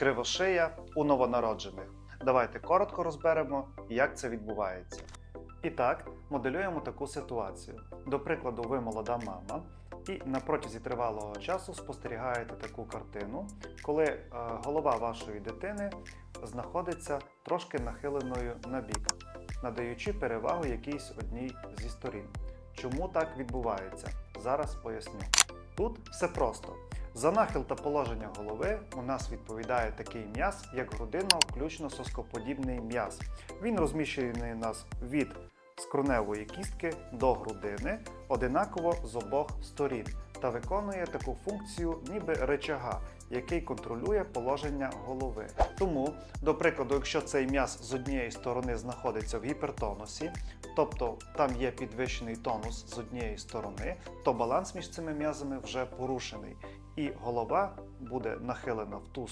кривошия у новонароджених. Давайте коротко розберемо, як це відбувається. І так, моделюємо таку ситуацію. До прикладу, ви молода мама, і на протязі тривалого часу спостерігаєте таку картину, коли е, голова вашої дитини знаходиться трошки нахиленою на бік, надаючи перевагу якійсь одній зі сторін. Чому так відбувається? Зараз поясню. Тут все просто. За нахил та положення голови у нас відповідає такий м'яз, як грудинно-ключно-соскоподібний м'яз. Він розміщений у нас від скроневої кістки до грудини одинаково з обох сторін та виконує таку функцію ніби речага, який контролює положення голови. Тому, до прикладу, якщо цей м'яз з однієї сторони знаходиться в гіпертонусі, тобто там є підвищений тонус з однієї сторони, то баланс між цими м'язами вже порушений, і голова буде нахилена в ту